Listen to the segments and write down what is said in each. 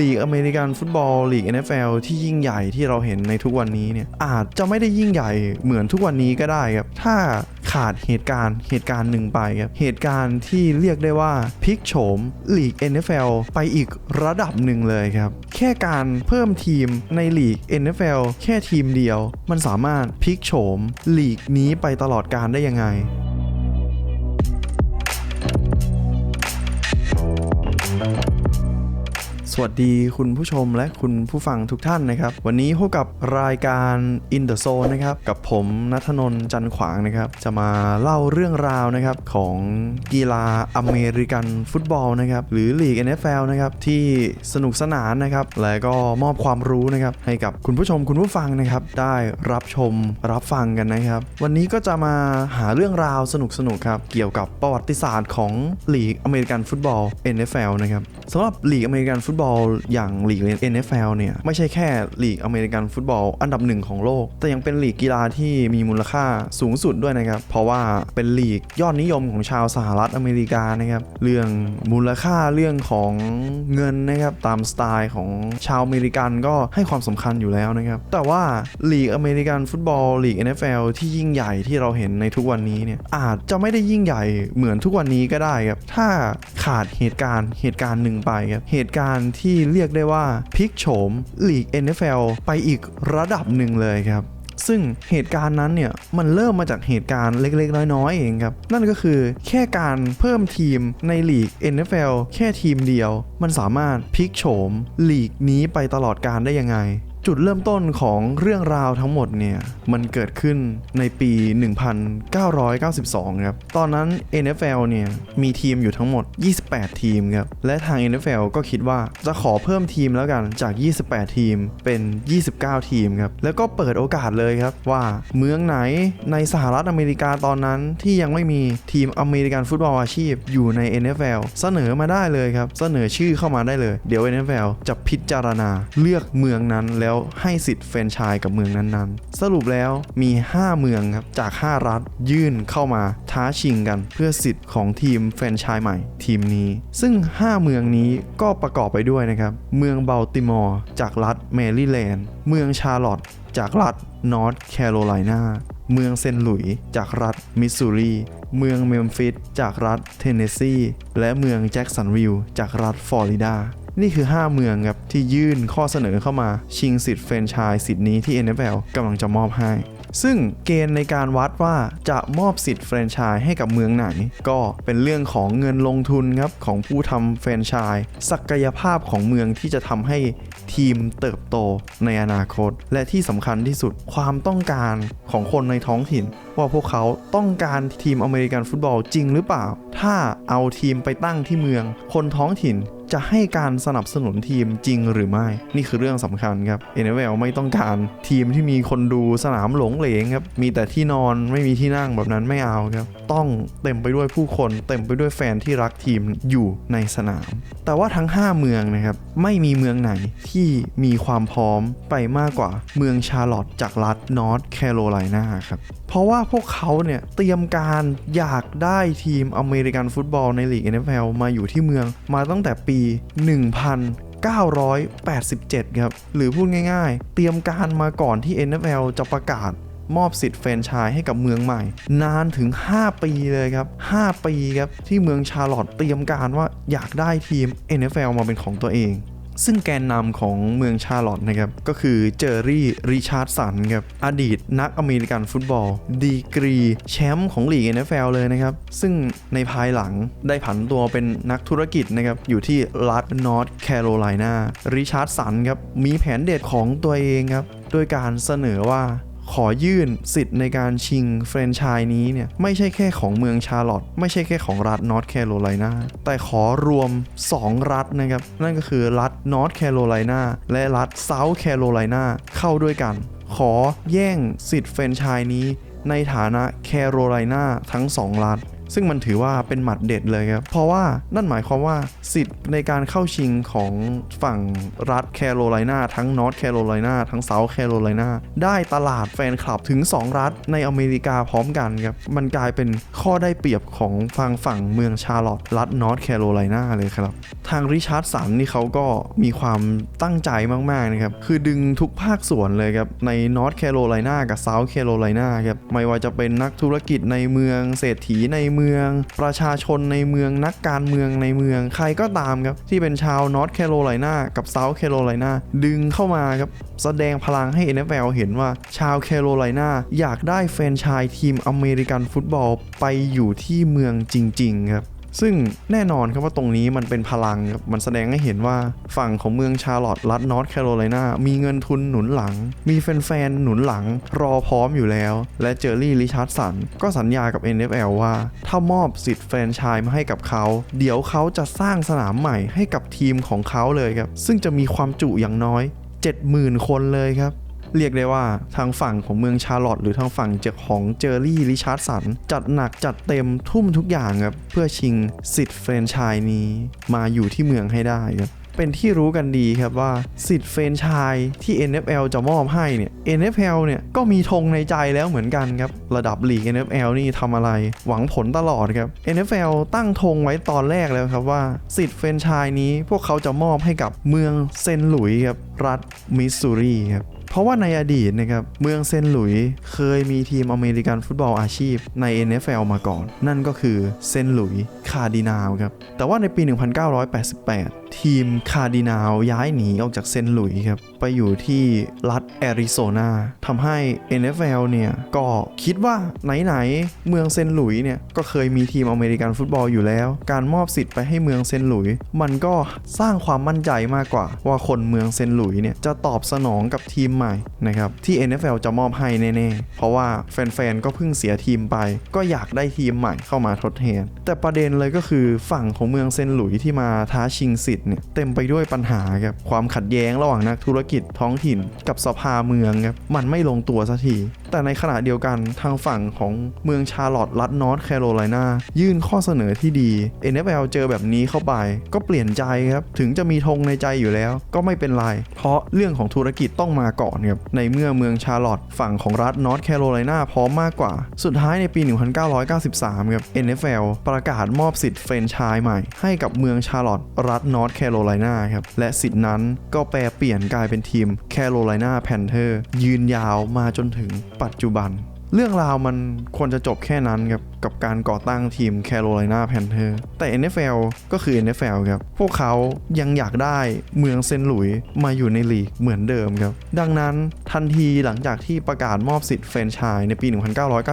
ลีกอเมริกันฟุตบอลลีก NFL ที่ยิ่งใหญ่ที่เราเห็นในทุกวันนี้เนี่ยอาจจะไม่ได้ยิ่งใหญ่เหมือนทุกวันนี้ก็ได้ครับ ถ้าขาดเหตุการณ์เหตุการณ์หนึ่งไปครับ เหตุการณ์ที่เรียกได้ว่าพลิกโฉมลีก NFL ไปอีกระดับหนึ่งเลยครับ แค่การเพิ่มทีมในลีก NFL แค่ทีมเดียว มันสามารถพลิกโฉมลีกนี้ไปตลอดการได้ยังไง สวัสดีคุณผู้ชมและคุณผู้ฟังทุกท่านนะครับ วันนี้พบกับรายการ In the Zone นะครับ กับผมนัทนนท์จันขวางนะครับ จะมาเล่าเรื่องราวนะครับของกีฬาอเมริกันฟุตบอลนะครับ หรือลีก NFL นะครับ ที่สนุกสนานนะครับ และก็มอบความรู้นะครับ ให้กับคุณผู้ชมคุณผู้ฟังนะครับ ได้รับชมรับฟังกันนะครับ วันนี้ก็จะมาหาเรื่องราวสนุกๆครับเกี่ยวกับประวัติศาสตร์ของลีกอเมริกันฟุตบอล NFL นะครับสำหรับลีกอเมริกันฟุตบอลอย่างลีก NFL เนี่ย ไม่ใช่แค่ลีกอเมริกันฟุตบอลอันดับหนึ่งของโลก แต่ยังเป็นลีกกีฬาที่มีมูลค่าสูงสุดด้วยนะครับ เพราะว่าเป็นลีกยอดนิยมของชาวสหรัฐอเมริกานะครับ เรื่องมูลค่าเรื่องของเงินนะครับตามสไตล์ของชาวอเมริกันก็ให้ความสำคัญอยู่แล้วนะครับ แต่ว่าลีกอเมริกันฟุตบอลลีก NFL ที่ยิ่งใหญ่ที่เราเห็นในทุกวันนี้เนี่ยอาจจะไม่ได้ยิ่งใหญ่เหมือนทุกวันนี้ก็ได้ครับถ้าขาดเหตุการณ์เหตุการณ์หนึ่งไปครับเหตุการณ์ที่เรียกได้ว่าพลิกโฉมลีก NFL ไปอีกระดับหนึ่งเลยครับซึ่งเหตุการณ์นั้นเนี่ย มันเริ่มมาจากเหตุการณ์เล็กๆ น้อยๆ เองครับ นั่นก็คือแค่การเพิ่มทีมในลีก NFL แค่ทีมเดียว มันสามารถพลิกโฉมลีกนี้ไปตลอดการได้ยังไง จุดเริ่มต้นของเรื่องราวทั้งหมดเนี่ยมันเกิดขึ้นในปี 1992 ครับ ตอนนั้น NFL เนี่ยมีทีมอยู่ทั้งหมด 28 ทีมครับ และทาง NFL ก็คิดว่าจะขอเพิ่มทีมแล้วกันจาก 28 ทีมเป็น 29 ทีมครับ แล้วก็เปิดโอกาสเลยครับว่าเมืองไหนในสหรัฐอเมริกาตอนนั้นที่ยังไม่มีทีมอเมริกันฟุตบอลอาชีพอยู่ใน NFL เสนอมาได้เลยครับ เสนอชื่อเข้ามาได้เลย เดี๋ยว NFL จะพิจารณาเลือกเมืองนั้นแล้วให้สิทธิ์แฟรนไชส์กับเมืองนั้นๆ สรุปแล้วมี 5 เมืองครับจาก 5 รัฐยื่นเข้ามาท้าชิงกันเพื่อสิทธิ์ของทีมแฟรนไชส์ใหม่ทีมนี้ ซึ่ง 5 เมืองนี้ก็ประกอบไปด้วยนะครับ เมืองเบลติมอร์จากรัฐแมริแลนด์ เมืองชาร์ลอตต์จากรัฐนอร์ทแคโรไลนาเมืองเซนต์หลุยส์จากรัฐมิสซูรี เมืองเมมฟิสจากรัฐเทนเนสซี และเมืองแจ็กสันวิลล์จากรัฐฟลอริดา นี่คือ 5 เมืองครับที่ยื่นข้อเสนอเข้ามาชิงสิทธิ์แฟรนไชส์สิทธิ์นี้ที่ NFL กำลังจะมอบให้ ซึ่งเกณฑ์ในการวัดว่าจะมอบสิทธิ์แฟรนไชส์ให้กับเมืองไหน ก็เป็นเรื่องของเงินลงทุนครับของผู้ทำแฟรนไชส์ศักยภาพของเมืองที่จะทำให้ทีมเติบโตในอนาคต และที่สำคัญที่สุดความต้องการของคนในท้องถิ่น ว่าพวกเขาต้องการทีมอเมริกันฟุตบอลจริงหรือเปล่า ถ้าเอาทีมไปตั้งที่เมือง คนท้องถิ่น จะให้การสนับสนุนทีมจริงหรือไม่ นี่คือเรื่องสำคัญครับ NFL ไม่ต้องการทีมที่มีคนดูสนามหลงเหลงครับ มีแต่ที่นอนไม่มีที่นั่งแบบนั้นไม่เอาครับ ต้องเต็มไปด้วยผู้คน เต็มไปด้วยแฟนที่รักทีมอยู่ในสนาม แต่ว่าทั้ง 5 เมืองนะครับไม่มีเมืองไหนที่มีความพร้อมไปมากกว่าเมืองชาร์ลอตต์จากรัฐนอร์ทแคโรไลนาครับเพราะว่าพวกเขาเนี่ยเตรียมการอยากได้ทีมอเมริกันฟุตบอลในลีก NFL มาอยู่ที่เมืองมาตั้งแต่ปี1987 ครับ หรือพูดง่ายๆ เตรียมการมาก่อนที่ NFL จะประกาศมอบสิทธิ์แฟรนไชส์ให้กับเมืองใหม่ นานถึง 5 ปีเลยครับ 5 ปีครับ ที่เมืองชาร์ลอตต์เตรียมการว่าอยากได้ทีม NFL มาเป็นของตัวเอง ซึ่งแกนนำของเมืองชาร์ลอตต์นะครับ ก็คือเจอร์รี่ ริชาร์ดสันครับ อดีตนักอเมริกันฟุตบอล ดีกรีแชมป์ของลีก NFL เลยนะครับ ซึ่งในภายหลังได้ผันตัวเป็นนักธุรกิจนะครับ อยู่ที่รัฐนอร์ทแคโรไลนาริชาร์ดสันครับ มีแผนเด็ดของตัวเองครับ โดยการเสนอว่า ขอยื่นสิทธิ์ในการชิงแฟรนไชส์นี้เนี่ยไม่ใช่แค่ของเมืองชาร์ลอตต์ไม่ใช่แค่ของรัฐนอร์ทแคโรไลนาแต่ขอรวม 2 รัฐนะครับ นั่นก็คือรัฐนอร์ทแคโรไลนาและรัฐเซาท์แคโรไลนาเข้าด้วยกัน ขอแย่งสิทธิ์แฟรนไชส์นี้ในฐานะแคโรไลนาทั้ง 2 รัฐ ซึ่งมันถือว่าเป็นหมัดเด็ดเลยครับ เพราะว่านั่นหมายความว่าสิทธิ์ในการเข้าชิงของฝั่งรัฐแคโรไลนาทั้งนอร์ทแคโรไลนาทั้งเซาท์แคโรไลนาได้ตลาดแฟนคลับถึง 2 รัฐในอเมริกาพร้อมกันครับ มันกลายเป็นข้อได้เปรียบของฝั่งฝั่งเมืองชาร์ลอตต์รัฐนอร์ทแคโรไลนาเลยครับ ทางริชาร์ดสันนี่เขาก็มีความตั้งใจมากๆนะครับ คือดึงทุกภาคส่วนเลยครับ ในนอร์ทแคโรไลนากับเซาท์แคโรไลนาครับ ไม่ว่าจะเป็นนักธุรกิจในเมืองเศรษฐีในเมือง ประชาชนในเมืองนักการเมืองในเมืองใครก็ตามครับที่เป็นชาวนอร์ทแคโรไลนากับเซาท์แคโรไลนาดึงเข้ามาครับแสดงพลังให้ NFL เห็นว่าชาวแคโรไลนาอยากได้แฟนชายทีมอเมริกันฟุตบอลไปอยู่ที่เมืองจริง ๆ ครับ ซึ่งแน่นอนครับว่าตรงนี้มันเป็นพลังครับมันแสดงให้เห็นว่าฝั่งของเมืองชาร์ลอตต์รัฐนอร์ทแคโรไลนามีเงินทุนหนุนหลัง มีแฟนๆหนุนหลังรอพร้อมอยู่แล้ว และเจอร์รี่ริชาร์ดสันก็สัญญากับ NFL ว่า ถ้ามอบสิทธิ์แฟรนไชส์มาให้กับเขา เดี๋ยวเขาจะสร้างสนามใหม่ให้กับทีมของเขาเลยครับซึ่งจะมีความจุอย่างน้อย 70,000 คนเลยครับ เรียกได้ว่าทางฝั่งของเมืองชาร์ลอตต์หรือทางฝั่งจากของเจอร์รี่ริชาร์ดสันจัดหนักจัดเต็มทุ่มทุกอย่างครับเพื่อชิงสิทธิ์แฟรนไชส์นี้มาอยู่ที่เมืองให้ได้ครับเป็นที่รู้กันดีครับว่าสิทธิ์แฟรนไชส์ที่ NFL จะมอบให้เนี่ย NFL เนี่ยก็มีธงในใจแล้วเหมือนกันครับ ระดับลีก NFL นี่ทำอะไรหวังผลตลอดครับ NFL ตั้งธงไว้ตอนแรกแล้วครับว่าสิทธิ์แฟรนไชส์นี้พวกเขาจะมอบให้กับเมืองเซนหลุยส์ครับรัฐมิสซูรีครับ เพราะว่าในอดีตนะครับเมืองเซนหลุยเคยมีทีมอเมริกันฟุตบอลอาชีพใน NFL มาก่อน นั่นก็คือเซนหลุยคาร์ดินาลครับแต่ว่าในปี 1988 ทีมคาร์ดินาลย้ายหนีออกจากเซนต์หลุยส์ครับ ไปอยู่ที่รัฐแอริโซนาทำให้ NFL เนี่ย ก็คิดว่าไหนๆ เมืองเซนต์หลุยส์เนี่ย ก็เคยมีทีมอเมริกันฟุตบอลอยู่แล้ว การมอบสิทธิ์ไปให้เมืองเซนต์หลุยส์มันก็สร้างความมั่นใจมากกว่า ว่าคนเมืองเซนต์หลุยส์เนี่ย จะตอบสนองกับทีมใหม่นะครับที่ NFL จะมอบให้แน่ๆ เพราะว่าแฟนๆ ก็เพิ่งเสียทีมไป ก็อยากได้ทีมใหม่เข้ามาทดแทน แต่ประเด็นเลยก็คือฝั่งของเมืองเซนต์หลุยส์ที่มาท้าชิงสิทธิเนี่ยเต็มไปด้วยปัญหาครับความขัดแย้งระหว่างนักธุรกิจท้องถิ่นกับสภาเมืองครับมันไม่ลงตัวสักที แต่ในขณะเดียวกันทางฝั่งของเมืองชาร์ลอตต์รัฐนอร์ทแคโรไลนายื่นข้อเสนอที่ดี NFL เจอแบบนี้เข้าไป ก็เปลี่ยนใจครับ ถึงจะมีธงในใจอยู่แล้ว ก็ไม่เป็นไร เพราะเรื่องของธุรกิจต้องมาก่อนครับในเมื่อเมืองชาร์ลอตต์ฝั่งของรัฐนอร์ทแคโรไลนาพร้อมมากกว่า สุดท้ายในปี 1993ครับ NFL ประกาศมอบสิทธิ์แฟรนไชส์ใหม่ ให้กับเมืองชาร์ลอตต์รัฐนอร์ทแคโรไลนาครับ และสิทธิ์นั้นก็แปลเปลี่ยนกลายเป็นทีมแคโรไลนาแพนเทอร์ยืนยาวมาจนถึงปัจจุบัน เรื่องราวมันควรจะจบแค่นั้นครับกับการก่อตั้งทีมแคโรไลนาแพนเทอร์แต่ NFL ก็คือ NFL ครับ พวกเขายังอยากได้เมืองเซนต์หลุยส์มาอยู่ในลีกเหมือนเดิมครับ ดังนั้นทันทีหลังจากที่ประกาศมอบสิทธิ์แฟรนไชส์ในปี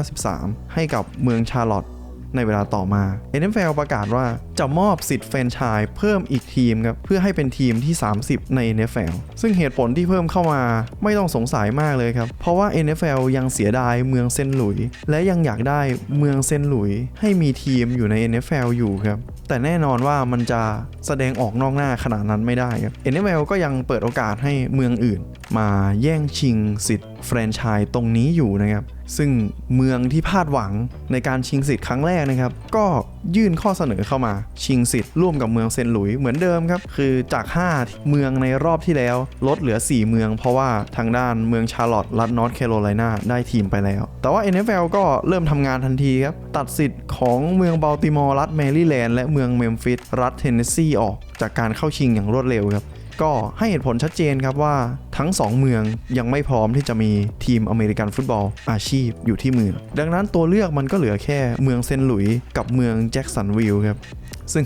1993 ให้กับเมืองชาร์ลอตต ในเวลาต่อมา NFL ประกาศว่าจะมอบสิทธิ์แฟรนไชส์เพิ่มอีกทีมครับเพื่อให้เป็นทีมที่ 30 ใน NFL ซึ่งเหตุผลที่เพิ่มเข้ามาไม่ต้องสงสัยมากเลยครับ เพราะว่า NFL ยังเสียดายเมืองเซนต์หลุยส์และยังอยากได้เมืองเซนต์หลุยส์ให้มีทีมอยู่ใน NFL อยู่ครับแต่แน่นอนว่ามันจะแสดงออกนอกหน้าขนาดนั้นไม่ได้ครับ NFL ก็ยังเปิดโอกาสให้เมืองอื่น มาแย่งชิงสิทธิ์แฟรนไชส์ตรงนี้อยู่นะครับซึ่งเมืองที่พลาดหวังในการชิงสิทธิ์ครั้งแรกนะครับ ก็ยื่นข้อเสนอเข้ามาชิงสิทธิ์ร่วมกับเมืองเซนต์หลุยส์เหมือนเดิมครับ คือจาก 5 เมืองในรอบที่แล้วลดเหลือ 4 เมือง เพราะว่าทางด้านเมืองชาร์ลอตต์รัฐนอร์ทแคโรไลนาได้ทีมไปแล้ว แต่ว่า NFL ก็เริ่มทำงานทันทีครับ ตัดสิทธิ์ของเมืองบัลติมอร์รัฐแมริแลนด์และเมืองเมมฟิสรัฐเทนเนสซีออกจากการเข้าชิงอย่างรวดเร็วครับ ก็ให้เหตุผลชัดเจนครับว่าทั้ง 2 เมืองยังไม่พร้อมที่จะมีทีมอเมริกันฟุตบอลอาชีพอยู่ที่เมืองดังนั้นตัวเลือกมันก็เหลือแค่เมืองเซนต์หลุยส์กับเมืองแจ็กสันวิลล์ครับ ซึ่ง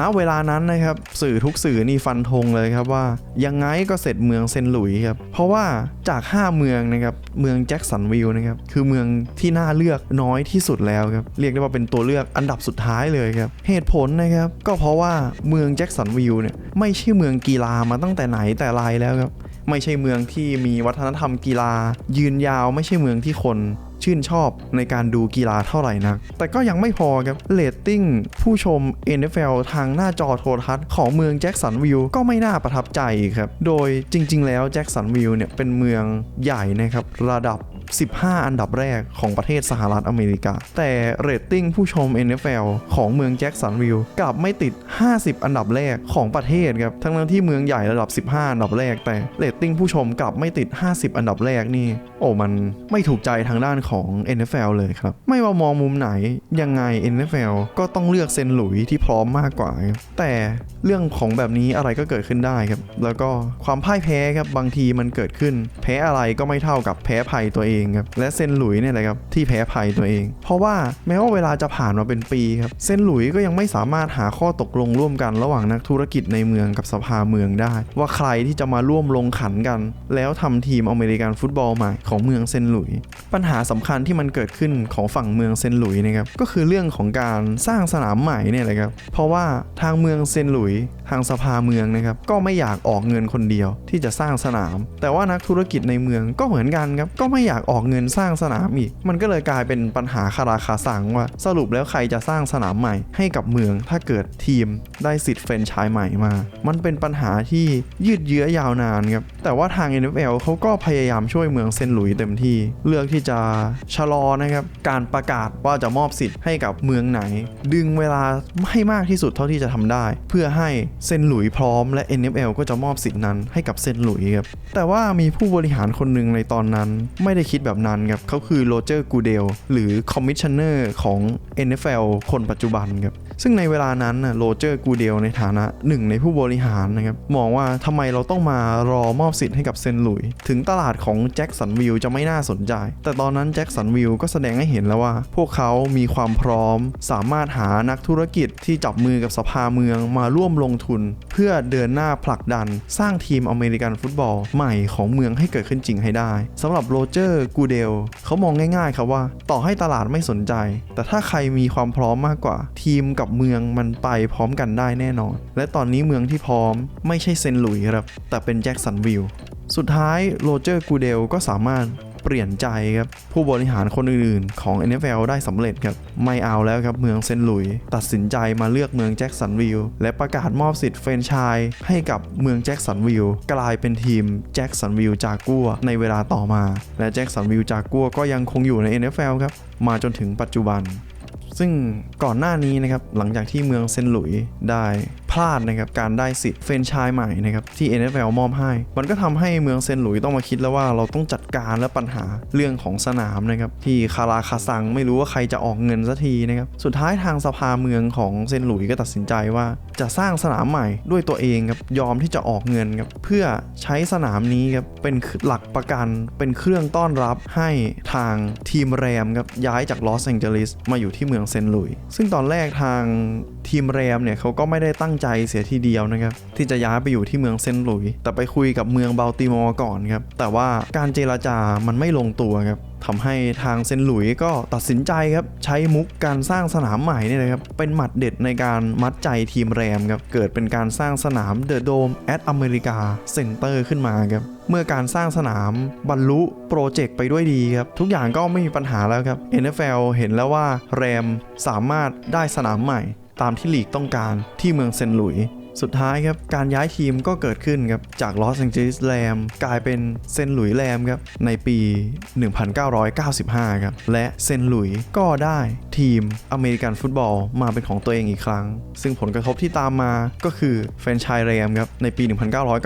ณเวลานั้นนะครับสื่อทุกสื่อนี่ฟันธงเลยครับว่ายังไงก็เสร็จเมืองเซนหลุยครับเพราะว่าจาก 5 เมืองนะครับเมืองแจ็กสันวิลนะครับคือเมืองที่น่าเลือกน้อยที่สุดแล้วครับเรียกได้ว่าเป็นตัวเลือกอันดับสุดท้ายเลยครับเหตุผลนะครับก็เพราะว่าเมืองแจ็กสันวิลเนี่ยไม่ใช่เมืองกีฬามาตั้งแต่ไหนแต่ไรแล้วครับไม่ใช่เมืองที่มีวัฒนธรรมกีฬา ยืนยาวไม่ใช่เมืองที่คน ชื่นชอบในการดูกีฬาเท่าไหร่นัก แต่ก็ยังไม่พอครับเรตติ้งผู้ชม NFL ทางหน้าจอโทรทัศน์ของเมืองแจ็คสันวิลก็ไม่น่าประทับใจครับ โดยจริง ๆ แล้วแจ็คสันวิลเนี่ยเป็นเมืองใหญ่นะครับระดับ 15 อันดับแรกของประเทศสหรัฐอเมริกา แต่เรตติ้งผู้ชม NFL ของเมืองแจ็คสันวิลล์กลับไม่ติด 50 อันดับแรกของประเทศครับทั้งนั้นที่เมืองใหญ่ระดับ 15 อันดับแรก แต่เรตติ้งผู้ชมกลับไม่ติด 50 อันดับแรกนี่ โอ้มันไม่ถูกใจทางด้านของ NFL เลยครับ ไม่ว่ามองมุมไหนยังไง NFL ก็ต้องเลือกเซนหลุยที่พร้อมมากกว่า แต่เรื่องของแบบนี้อะไรก็เกิดขึ้นได้ครับ แล้วก็ความพ่ายแพ้ครับบางทีมันเกิดขึ้น แพ้อะไรก็ไม่เท่ากับแพ้ภัยตัวเองครับและเซนหลุยเนี่ยแหละครับที่แพ้ภัยตัวเอง เพราะว่าแม้ว่าเวลาจะผ่านมาเป็นปีครับเซนหลุยก็ยังไม่สามารถหาข้อตกลงร่วมกันระหว่างนักธุรกิจในเมืองกับสภาเมืองได้ ว่าใครที่จะมาร่วมลงขันกัน แล้วทำทีมอเมริกันฟุตบอลใหม่ของเมืองเซนหลุย ปัญหาสำคัญที่มันเกิดขึ้นของฝั่งเมืองเซนหลุยนะครับก็คือเรื่องของการสร้างสนามใหม่เนี่ยแหละครับเพราะว่าทางเมืองเซนหลุยทางสภาเมืองนะครับก็ไม่อยากออกเงินคนเดียวที่จะสร้างสนาม แต่ว่านักธุรกิจในเมืองก็เหมือนกันครับก็ไม่อยากออกเงินสร้างสนามอีก มันก็เลยกลายเป็นปัญหาคาราคาสังว่า สรุปแล้วใครจะสร้างสนามใหม่ให้กับเมือง ถ้าเกิดทีมได้สิทธิ์แฟรนไชส์ใหม่มา มันเป็นปัญหาที่ยืดเยื้อยาวนานครับแต่ว่าทาง NFL เขาก็พยายามช่วยเมืองเซนหลุยเต็มที่ เลือกที่จะชะลอนะครับการประกาศว่าจะมอบสิทธิ์ให้กับเมืองไหน ดึงเวลาให้มากที่สุดเท่าที่จะทำได้ เพื่อให้เซนหลุยพร้อมและ NFL ก็จะมอบสิทธิ์นั้นให้กับเซนหลุยครับแต่ว่ามีผู้บริหารคนหนึ่งในตอนนั้นไม่ได้คิดคิดแบบนั้นครับเขาคือโรเจอร์กูเดลหรือคอมมิชชันเนอร์ของ NFL คนปัจจุบันครับซึ่งในเวลานั้นน่ะโรเจอร์กูเดลในฐานะหนึ่งในผู้บริหารนะครับมองว่าทำไมเราต้องมารอมอบสิทธิ์ให้กับเซนหลุย ถึงตลาดของแจ็คสันวิลจะไม่น่าสนใจ แต่ตอนนั้นแจ็คสันวิลก็แสดงให้เห็นแล้วว่า พวกเขามีความพร้อม สามารถหานักธุรกิจที่จับมือกับสภาเมืองมาร่วมลงทุน เพื่อเดินหน้าผลักดัน สร้างทีมอเมริกันฟุตบอลใหม่ของเมืองให้เกิดขึ้นจริงให้ได้สำหรับโรเจอร์กูเดลเขามองง่ายๆครับว่า ต่อให้ตลาดไม่สนใจ แต่ถ้าใครมีความพร้อมมากกว่าทีมกับเมืองมันไปพร้อมกันได้แน่นอน และตอนนี้เมืองที่พร้อมไม่ใช่เซนหลุยครับแต่เป็นแจ็คสันวิลสุดท้ายโรเจอร์กูเดลก็สามารถเปลี่ยนใจครับ ผู้บริหารคนอื่นๆ ของ NFL ได้สำเร็จครับ ไม่เอาแล้วครับเมืองเซนหลุย ตัดสินใจมาเลือกเมืองแจ็คสันวิลและประกาศมอบสิทธิ์แฟรนไชส์ให้กับเมืองแจ็คสันวิลกลายเป็นทีมแจ็คสันวิลจากัวในเวลาต่อมา และแจ็คสันวิลจากกัวก็ยังคงอยู่ใน NFL ครับ มาจนถึงปัจจุบัน ซึ่งก่อนหน้านี้นะครับหลังจากที่เมืองเซนต์หลุยส์ได้พลาดนะครับการได้สิทธิ์เฟรนชส์ใหม่นะครับที่ NFL มอบให้ มันก็ทำให้เมืองเซนต์หลุยส์ต้องมาคิดแล้วว่าเราต้องจัดการและปัญหาเรื่องของสนามนะครับที่คาราคาซังไม่รู้ว่าใครจะออกเงินสักทีนะครับสุดท้ายทางสภาเมืองของเซนต์หลุยส์ก็ตัดสินใจว่าจะสร้างสนามใหม่ด้วยตัวเองครับยอมที่จะออกเงินครับเพื่อใช้สนามนี้ครับเป็นหลักประกันเป็นเครื่องต้อนรับให้ทางทีมแรมครับย้ายจากลอสแองเจลิสมาอยู่ที่เมืองมืองเซนต์หลุยส์ซึ่งตอนแรกทาง ทีมแรมเนี่ยเขาก็ไม่ได้ตั้งใจเสียทีเดียวนะครับที่จะย้ายไปอยู่ที่เมืองเซนต์หลุยส์แต่ไปคุยกับเมืองเบลติมอร์ก่อนครับแต่ว่าการเจราจามันไม่ลงตัวครับทำให้ทางเซนต์หลุยส์ก็ตัดสินใจครับใช้มุกการสร้างสนามใหม่นี่นะครับเป็นหมัดเด็ดในการมัดใจทีมแรมครับเกิดเป็นการสร้างสนามเดอะโดมแอตอเมริกาเซ็นเตอร์ขึ้นมาครับเมื่อการสร้างสนามบรรลุโปรเจกต์ไปด้วยดีครับ ทุกอย่างก็ไม่มีปัญหาแล้วครับ NFL เห็นแล้วว่าแรมสามารถได้สนามใหม่ ตามที่ลีกต้องการที่เมืองเซนต์หลุยส์สุดท้ายครับ การย้ายทีมก็เกิดขึ้นครับ จากลอสแองเจลิสแรมกลายเป็นเซนหลุยส์แรมครับ ในปี 1995 ครับ และเซนหลุยส์ก็ได้ทีมอเมริกันฟุตบอลมาเป็นของตัวเองอีกครั้ง ซึ่งผลกระทบที่ตามมาก็คือแฟนชส์แรมครับ ในปี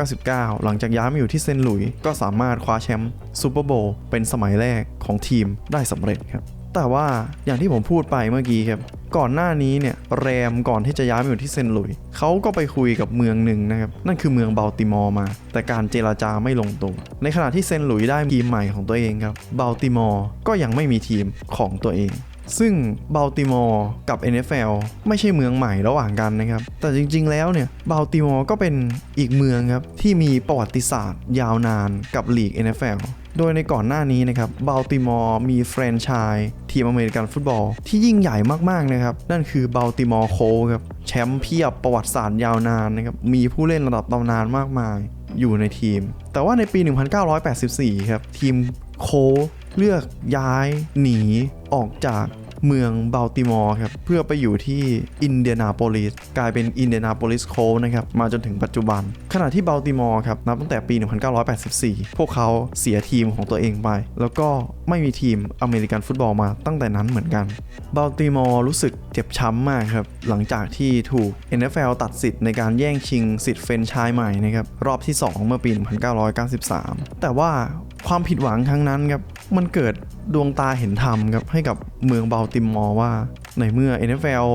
1999 หลังจากย้ายมาอยู่ที่เซนหลุยส์ก็สามารถคว้าแชมป์ซูเปอร์โบว์เป็นสมัยแรกของทีมได้สำเร็จครับแต่ว่าอย่างที่ผมพูดไปเมื่อกี้ครับ ก่อนหน้านี้เนี่ยแรมก่อนที่จะย้ายมาอยู่ที่เซนต์หลุยส์เขาก็ไปคุยกับเมืองหนึ่งนะครับ นั่นคือเมืองเบลติมอร์มา แต่การเจราจาไม่ลงตัว ในขณะที่เซนต์หลุยส์ได้ทีมใหม่ของตัวเองครับเบลติมอร์ก็ยังไม่มีทีมของตัวเองซึ่งเบลติมอร์กับ NFL ไม่ใช่เมืองใหม่ระหว่างกันนะครับ แต่จริงๆ แล้วเนี่ยเบลติมอร์ก็เป็นอีกเมืองครับ ที่มีประวัติศาสตร์ยาวนานกับลีก NFL โดยในก่อนหน้านี้นะครับบัลติมอร์มีแฟรนไชส์ทีมอเมริกันฟุตบอล ที่ยิ่งใหญ่มากๆนะครับ นั่นคือบัลติมอร์โคครับแชมป์เพียบประวัติศาสตร์ยาวนานนะครับมีผู้เล่นระดับตำนานมากมายอยู่ในทีม แต่ว่าในปี 1984 ครับ ทีมโคเลือกย้ายหนีออกจาก เมืองบัลติมอร์ครับเพื่อไปอยู่ที่อินเดียนาโปลิสกลายเป็นอินเดียนาโปลิสโคนะครับมาจนถึงปัจจุบัน ขณะที่บัลติมอร์ครับนับตั้งแต่ปี 1984 พวกเขาเสียทีมของตัวเองไป แล้วก็ไม่มีทีมอเมริกันฟุตบอลมาตั้งแต่นั้นเหมือนกันบัลติมอร์รู้สึกเจ็บช้ำมากครับหลังจากที่ถูก NFL ตัดสิทธิ์ในการแย่งชิงสิทธิ์เฟรนไชส์ใหม่นะครับรอบที่ 2 เมื่อปี 1993 แต่ว่า ความผิดหวังครั้งนั้นครับมันเกิดดวงตาเห็นธรรมครับให้กับเมืองเบลติมอร์ว่า ในเมื่อ NFL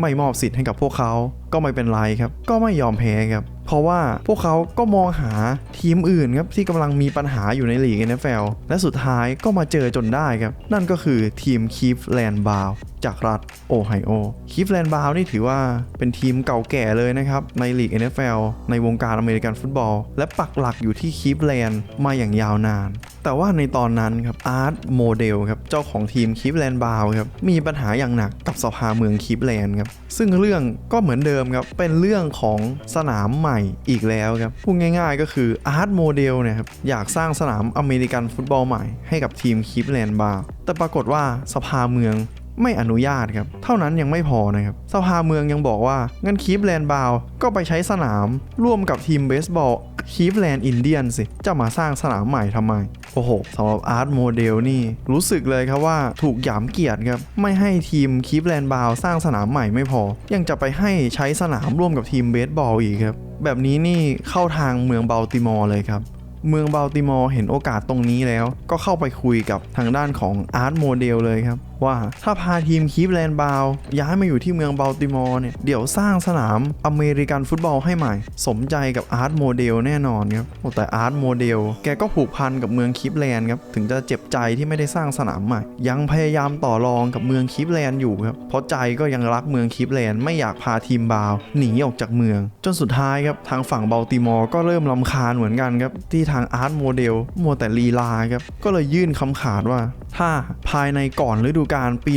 ไม่มอบสิทธิ์ให้กับพวกเขาก็ไม่เป็นไรครับ ก็ไม่ยอมแพ้ครับ เพราะว่าพวกเขาก็มองหาทีมอื่นครับที่กำลังมีปัญหาอยู่ในลีก NFL และสุดท้ายก็มาเจอจนได้ครับ นั่นก็คือทีมคีฟแลนด์บาว จากรัฐโอไฮโอคีฟแลนด์บาวนี่ถือว่าเป็นทีมเก่าแก่เลยนะครับ ในลีก NFL ในวงการอเมริกันฟุตบอล และปักหลักอยู่ที่คีฟแลนด์มาอย่างยาวนาน แต่ว่าในตอนนั้นครับอาร์ตโมเดลครับเจ้าของทีมคีฟแลนด์บาวครับมีปัญหาอย่างหนักกับสภาเมืองคีฟแลนด์ครับซึ่งเรื่องก็เหมือนเดิมครับเป็นเรื่องของสนามใหม่อีกแล้วครับพูดง่ายๆก็คืออาร์ตโมเดลเนี่ยครับอยากสร้างสนามอเมริกันฟุตบอลใหม่ให้กับทีมคีฟแลนด์บาวแต่ปรากฏว่าสภาเมือง ไม่อนุญาตครับ เท่านั้นยังไม่พอนะครับสภาเมืองยังบอกว่างั้นคีฟแลนด์บาวก็ไปใช้สนามร่วมกับทีมเบสบอลคีฟแลนด์อินเดียนสิ จะมาสร้างสนามใหม่ทำไม โอ้โหสำหรับอาร์ตโมเดลนี่ รู้สึกเลยครับว่าถูกหยามเกียรติครับ ไม่ให้ทีมคีฟแลนด์บาวสร้างสนามใหม่ไม่พอ ยังจะไปให้ใช้สนามร่วมกับทีมเบสบอลอีกครับ แบบนี้นี่เข้าทางเมืองเบลติมอร์เลยครับเมืองบัลติมอร์เห็นโอกาสตรงนี้แล้ว ก็เข้าไปคุยกับทางด้านของอาร์ตโมเดลเลยครับ ว่าถ้าพาทีมคีฟแลนด์บาวย้ายมาอยู่ที่เมืองบัลติมอร์เนี่ยเดี๋ยวสร้างสนามอเมริกันฟุตบอลให้ใหม่ สมใจกับอาร์ตโมเดลแน่นอนครับโอ้แต่อาร์ตโมเดลแกก็ผูกพันกับเมืองคีฟแลนด์ครับถึงจะเจ็บใจที่ไม่ได้สร้างสนามใหม่ ยังพยายามต่อรองกับเมืองคีฟแลนด์อยู่ครับเพราะใจก็ยังรักเมืองคีฟแลนด์ไม่อยากพาทีมบาวหนีออกจากเมือง จนสุดท้ายครับทางฝั่งบัลติมอร์ก็เริ่มลำคาญเหมือนกันครับที่ทางอาร์ตโมเดลมัวแต่ลีลาครับก็เลยยื่นคำขาดว่า ถ้าภายในก่อนฤดูกาลปี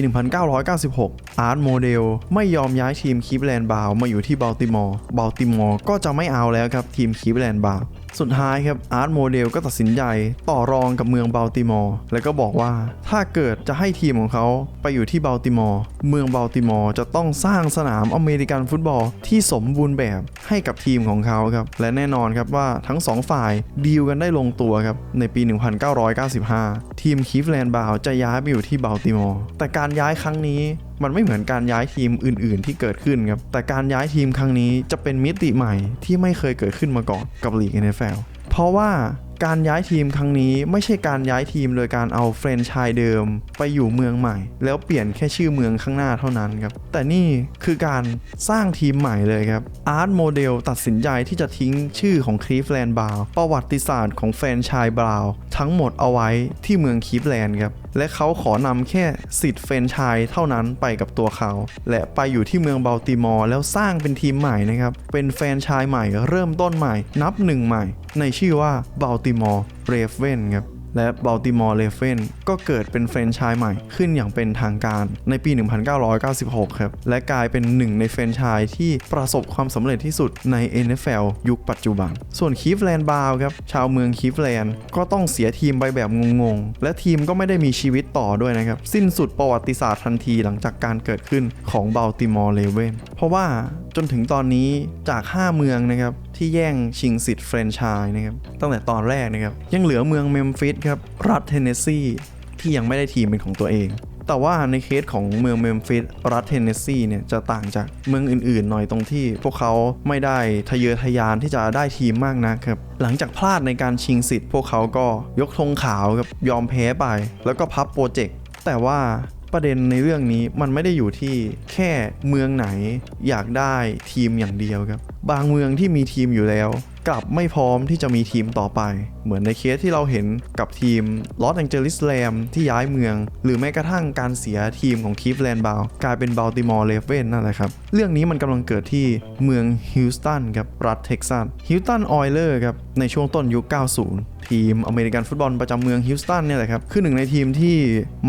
1996 อาร์ตโมเดลไม่ยอมย้ายทีมคีฟแลนด์บาวมาอยู่ที่บัลติมอร์ บัลติมอร์ก็จะไม่เอาแล้วครับทีมคีฟแลนด์บาว สุดท้ายครับอาร์ตโมเดลก็ตัดสินใจต่อรองกับเมืองบัลติมอร์แล้วก็บอกว่าถ้าเกิดจะให้ทีมของเขาไปอยู่ที่บัลติมอร์เมืองบัลติมอร์จะต้องสร้างสนามอเมริกันฟุตบอลที่สมบูรณ์แบบให้กับทีมของเขาครับและแน่นอนครับว่าทั้งสองฝ่ายดีลกันได้ลงตัวครับในปี 1995 ทีมคีฟแลนด์บาวจะย้ายไปอยู่ที่บัลติมอร์แต่การย้ายครั้งนี้ มันไม่เหมือนการย้ายทีมอื่น ๆ ที่เกิดขึ้นครับ แต่การย้ายทีมครั้งนี้จะเป็นมิติใหม่ที่ไม่เคยเกิดขึ้นมาก่อนกับลีก NFL เพราะว่าการย้ายทีมครั้งนี้ไม่ใช่การย้ายทีมโดยการเอาเฟรนชายเดิมไปอยู่เมืองใหม่ แล้วเปลี่ยนแค่ชื่อเมืองข้างหน้าเท่านั้นครับ แต่นี่คือการสร้างทีมใหม่เลยครับ อาร์ตโมเดลตัดสินใจที่จะทิ้งชื่อของคลีฟแลนด์บาวประวัติศาสตร์ของแฟรนชายบราวน์ทั้งหมดเอาไว้ที่เมืองคีฟแลนด์ครับ และเขาขอนำแค่สิทธิ์เฟรนชายเท่านั้นไปกับตัวเขา และไปอยู่ที่เมืองเบลติมอร์แล้วสร้างเป็นทีมใหม่นะครับ เป็นแฟนชายใหม่เริ่มต้นใหม่ นับหนึ่งใหม่ ในชื่อว่าเบลติมอร์เรเวนครับ และบัลติมอร์เรเวนก็เกิดเป็นแฟรนไชส์ใหม่ขึ้นอย่างเป็นทางการในปี 1996 ครับ และกลายเป็นหนึ่งในแฟรนไชส์ที่ประสบความสำเร็จที่สุดใน NFL ยุคปัจจุบัน ส่วนคีฟแลนด์บาวครับ ชาวเมืองคีฟแลนด์ก็ต้องเสียทีมไปแบบงงๆ และทีมก็ไม่ได้มีชีวิตต่อด้วยนะครับ สิ้นสุดประวัติศาสตร์ทันทีหลังจากการเกิดขึ้นของบัลติมอร์เรเวนเพราะว่าจนถึงตอนนี้จาก 5 เมืองนะครับที่แย่งชิงสิทธิ์แฟรนไชส์นะครับตั้งแต่ตอนแรกนะครับ ยังเหลือเมืองเมมฟิสครับรัฐเทนเนสซีที่ยังไม่ได้ทีมเป็นของตัวเอง แต่ว่าในเคสของเมืองเมมฟิสรัฐเทนเนสซีเนี่ยจะต่างจากเมืองอื่นๆ หน่อยตรงที่ พวกเขาไม่ได้ทะเยอทะยานที่จะได้ทีมมากนะครับหลังจากพลาดในการชิงสิทธิ์พวกเขาก็ยกธงขาวครับยอมแพ้ไป แล้วก็พับโปรเจกต์แต่ว่า ประเด็นในเรื่องนี้มันไม่ได้อยู่ที่แค่เมืองไหนอยากได้ทีมอย่างเดียวครับ บางเมืองที่มีทีมอยู่แล้ว กลับไม่พร้อมที่จะมีทีมต่อไป เหมือนในเคสที่เราเห็นกับทีมลอสแองเจลิสแ m ที่ย้ายเมือง หรือแม้กระทั่งการเสียทีมของคีฟแลนด์บาวกลายเป็นบัลติมอร์เลเวนนั่นแหละครับ เรื่องนี้มันกำลังเกิดที่เมืองฮิวสตันครับรัฐเท็กซัสฮิวสตันออยเลอร์ครับในช่วงต้นยุค 90 ทีมอเมริกันฟุตบอลประจำเมืองฮิวสตันเนี่ยแหละครับคือหนึ่งในทีมที่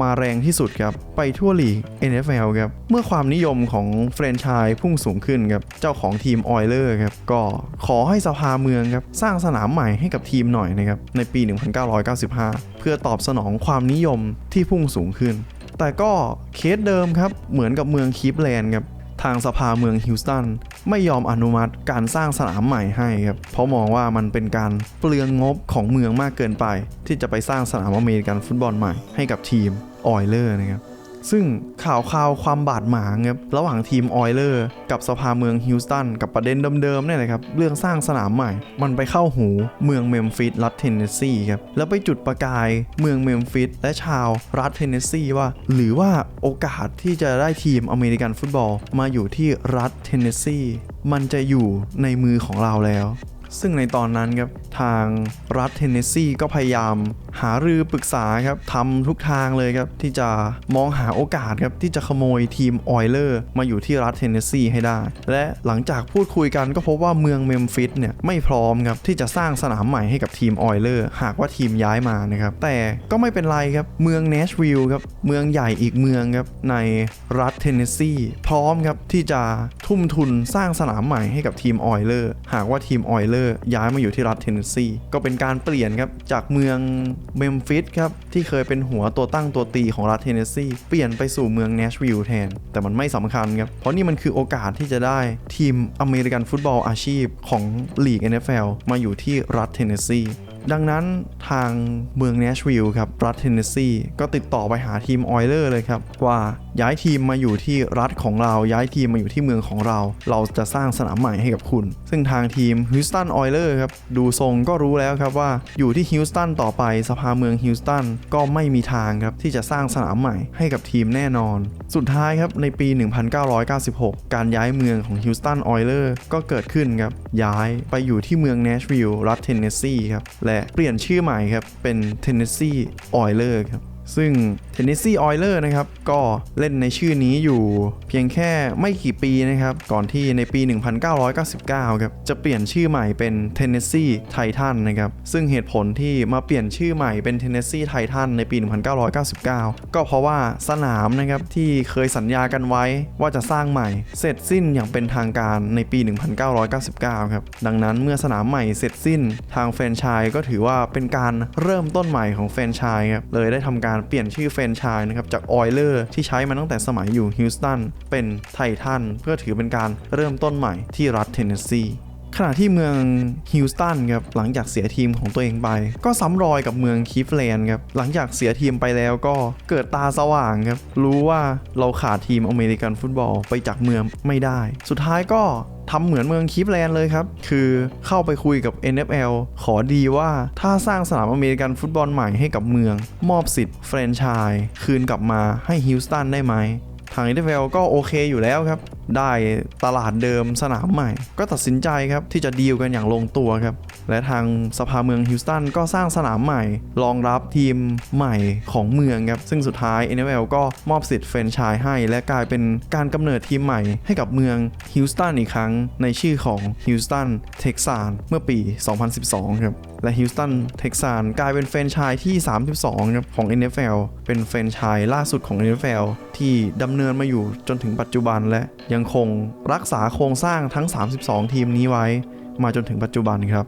มาแรงที่สุดครับไปทั่วลีก NFL ครับเมื่อความนิยมของแฟรนไชส์พุ่งสูงขึ้นครับเจ้าของทีมออยเลอร์ครับก็ขอให้สภาเมืองครับสร้างสนามใหม่ให้กับทีมหน่อยนะครับในปี 1995 เพื่อตอบสนองความนิยมที่พุ่งสูงขึ้น แต่ก็เคสเดิมครับเหมือนกับเมืองคีฟแลนด์ครับางสภาเมืองฮิวสตันไม่ยอมอนุมัติการสร้างสนามใหม่ให้ครับเพราะมองว่ามันเป็นการเปลืองงบของเมืองมากเกินไป ที่จะไปสร้างสนามอเมริกันฟุตบอลใหม่ให้กับทีมออยเลอร์นะครับ ซึ่งข่าวข่าวความบาดหมางครับระหว่างทีมออยเลอร์กับสภาเมืองฮิวสตันกับประเด็นเดิมๆเนี่ยนะครับเรื่องสร้างสนามใหม่ มันไปเข้าหูเมืองเมมฟิสรัฐเทนเนสซีครับแล้วไปจุดประกายเมืองเมมฟิสและชาวรัฐเทนเนสซีว่า หรือว่าโอกาสที่จะได้ทีมอเมริกันฟุตบอลมาอยู่ที่รัฐเทนเนสซีมันจะอยู่ในมือของเราแล้ว ซึ่งในตอนนั้นครับทางรัฐเทนเนสซีก็พยายามหารือปรึกษาครับทำทุกทางเลยครับ ที่จะมองหาโอกาสครับ ที่จะขโมยทีมออยเลอร์มาอยู่ที่รัฐเทนเนสซีให้ได้ และหลังจากพูดคุยกันก็พบว่าเมืองเมมฟิสเนี่ยไม่พร้อมครับ ที่จะสร้างสนามใหม่ให้กับทีมออยเลอร์หากว่าทีมย้ายมานะครับ แต่ก็ไม่เป็นไรครับ เมืองเนชวิลล์ครับ เมืองใหญ่อีกเมืองครับ ในรัฐเทนเนสซีพร้อมครับที่จะทุ่มทุนสร้างสนามใหม่ให้กับทีมออยเลอร์หากว่าทีมออยเลอร์ย้ายมาอยู่ที่รัฐเทนเนสซีก็เป็นการเปลี่ยนครับ จากเมืองเมมฟิสครับ ที่เคยเป็นหัวตัวตั้งตัวตีของรัฐเทนเนสซีเปลี่ยนไปสู่เมืองเนชวิลล์แทน แต่มันไม่สำคัญครับ เพราะนี่มันคือโอกาสที่จะได้ทีมอเมริกันฟุตบอลอาชีพของลีก NFL มาอยู่ที่รัฐเทนเนสซี ดังนั้นทางเมืองเนชวิลล์ครับรัฐเทนเนสซีก็ติดต่อไปหาทีมออยเลอร์เลยครับ ว่าย้ายทีมมาอยู่ที่รัฐของเราย้ายทีมมาอยู่ที่เมืองของเรา เราจะสร้างสนามใหม่ให้กับคุณ ซึ่งทางทีมฮิวสตันออยเลอร์ครับดูทรงก็รู้แล้วครับว่าอยู่ที่ฮิวสตันต่อไปสภาเมืองฮิวสตันก็ไม่มีทางครับที่จะสร้างสนามใหม่ให้กับทีมแน่นอน สุดท้ายครับในปี 1996 การย้ายเมืองของฮิวสตันออยเลอร์ก็เกิดขึ้นครับย้ายไปอยู่ที่เมืองเนชวิลล์รัฐเทนเนสซีครับและเปลี่ยนชื่อใหม่ครับเป็น Tennessee Oilers ครับ ซึ่งเทนเนสซีออยเลอร์นะครับ ก็เล่นในชื่อนี้อยู่เพียงแค่ไม่กี่ปีนะครับ ก่อนที่ในปี 1999 ครับ จะเปลี่ยนชื่อใหม่เป็น Tennessee Titan นะครับ ซึ่งเหตุผลที่มาเปลี่ยนชื่อใหม่เป็น Tennessee Titan ในปี 1999 ก็เพราะว่าสนามนะครับ ที่เคยสัญญากันไว้ว่าจะสร้างใหม่ เสร็จสิ้นอย่างเป็นทางการในปี 1999 ครับ ดังนั้นเมื่อสนามใหม่เสร็จสิ้นทางแฟรนไชส์ก็ถือว่าเป็นการเริ่มต้นใหม่ของแฟรนไชส์ครับเลยได้ทำการเปลี่ยนชื่อแฟรนไชส์นะครับจากออยเลอร์ที่ใช้มาตั้งแต่สมัยอยู่ฮิวสตันเป็นไททันเพื่อถือเป็นการเริ่มต้นใหม่ที่รัฐเทนเนสซี ขณะที่เมืองฮิวสตันครับหลังจากเสียทีมของตัวเองไป ก็ซ้ำรอยกับเมืองคีฟแลนด์ครับหลังจากเสียทีมไปแล้วก็เกิดตาสว่างครับรู้ว่าเราขาดทีมอเมริกันฟุตบอลไปจากเมืองไม่ได้ สุดท้ายก็ทำเหมือนเมืองคีฟแลนด์เลยครับ คือเข้าไปคุยกับ NFL ขอดีว่าถ้าสร้างสนามอเมริกันฟุตบอลใหม่ให้กับเมือง มอบสิทธิ์แฟรนไชส์คืนกลับมาให้ฮิวสตันได้ไหมาง NFL ก็โอเคอยู่แล้วครับ ได้ตลาดเดิมสนามใหม่ ก็ตัดสินใจครับที่จะดีลกันอย่างลงตัวครับ และทางสภาเมืองฮิวสตันก็สร้างสนามใหม่ รองรับทีมใหม่ของเมืองครับ ซึ่งสุดท้าย NFL ก็มอบสิทธิ์แฟรนไชส์ให้ และกลายเป็นการกำเนิดทีมใหม่ให้กับเมืองฮิวสตันอีกครั้ง ในชื่อของฮิวสตันเท็กซานเมื่อปี 2012 ครับและฮิวสตันเท็กซานกลายเป็นแฟรนไชส์ที่ 32ครับของ NFL เป็นแฟรนไชส์ล่าสุดของ NFL ที่ดำเนินมาอยู่จนถึงปัจจุบันและยังคงรักษาโครงสร้างทั้ง 32 ทีมนี้ไว้ มาจนถึงปัจจุบันครับ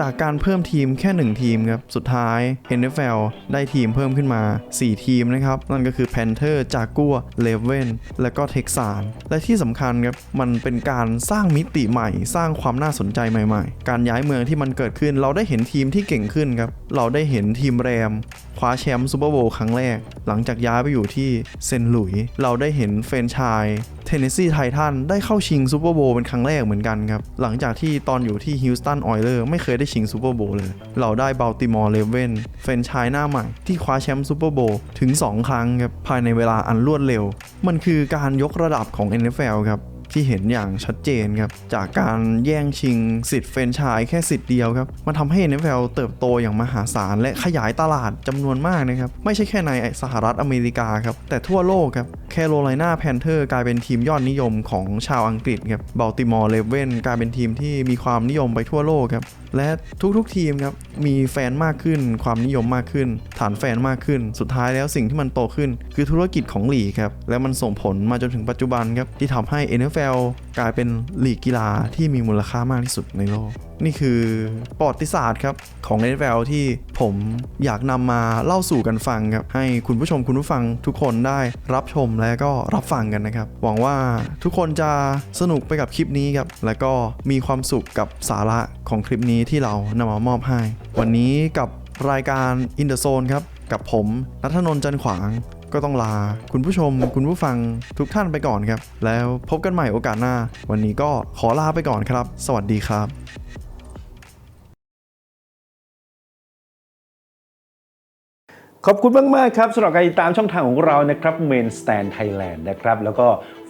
จากการเพิ่มทีมแค่ 1 ทีมครับ สุดท้าย NFL ได้ทีมเพิ่มขึ้นมา 4 ทีมนะครับ นั่นก็คือ Panther จากัวเลเวนและก็เท็กซานและที่สำคัญครับ มันเป็นการสร้างมิติใหม่ สร้างความน่าสนใจใหม่ ๆ การย้ายเมืองที่มันเกิดขึ้น เราได้เห็นทีมที่เก่งขึ้นครับ เราได้เห็นทีมแรม คว้าแชมป์ซูเปอร์โบว์ครั้งแรก หลังจากย้ายไปอยู่ที่เซนหลุย เราได้เห็นแฟรนไชส์ เทนเนสซีไททันได้เข้าชิงซูเปอร์โบว์เป็นครั้งแรกเหมือนกันครับ หลังจากที่ตอนอยู่ที่ฮิวสตันออยเลอร์ไม่เคยได้ชิงซูเปอร์โบว์เลย เราได้บัลติมอร์เลเว่นแฟรนชส์หน้าใหม่ที่คว้าแชมป์ซูเปอร์โบว์ถึง 2 ครั้งครับ ภายในเวลาอันรวดเร็ว มันคือการยกระดับของ NFL ครับที่เห็นอย่างชัดเจนครับ จากการแย่งชิงสิทธิ์แฟรนชส์แค่สิทธิ์เดียวครับ มันทำให้ NFL เติบโตอย่างมหาศาล และขยายตลาดจำนวนมากนะครับ ไม่ใช่แค่ในสหรัฐอเมริกาครับ แต่ทั่วโลกครับ แคโรไลนาแพนเทอร์กลายเป็นทีมยอดนิยมของชาวอังกฤษครับบัลติมอร์เลเว่นกลายเป็นทีมที่มีความนิยมไปทั่วโลกครับและทุกๆทีมครับมีแฟนมากขึ้น ความนิยมมากขึ้น ฐานแฟนมากขึ้น สุดท้ายแล้วสิ่งที่มันโตขึ้น คือธุรกิจของหลีครับและมันส่งผลมาจนถึงปัจจุบันครับที่ทำให้ NFL กลายเป็นลีกกีฬาที่มีมูลค่ามากที่สุดในโลก นี่คือประวัติศาสตร์ครับของ NFL ที่ผมอยากนำมาเล่าสู่กันฟังครับ ให้คุณผู้ชมคุณผู้ฟังทุกคนได้รับชมและก็รับฟังกันนะครับ หวังว่าทุกคนจะสนุกไปกับคลิปนี้ครับ และก็มีความสุขกับสาระของคลิปนี้ที่เรานำมามอบให้ วันนี้กับรายการ In the Zone ครับ กับผมนัทนนท์จันทร์ขวางก็ต้องลา คุณผู้ชม คุณผู้ฟังทุกท่านไปก่อนครับ แล้วพบกันใหม่โอกาสหน้า วันนี้ก็ขอลาไปก่อนครับ สวัสดีครับขอบคุณมาก ๆ ครับสำหรับการติดตามช่องทางของเรานะครับ Main Stand Thailand นะครับ แล้วก็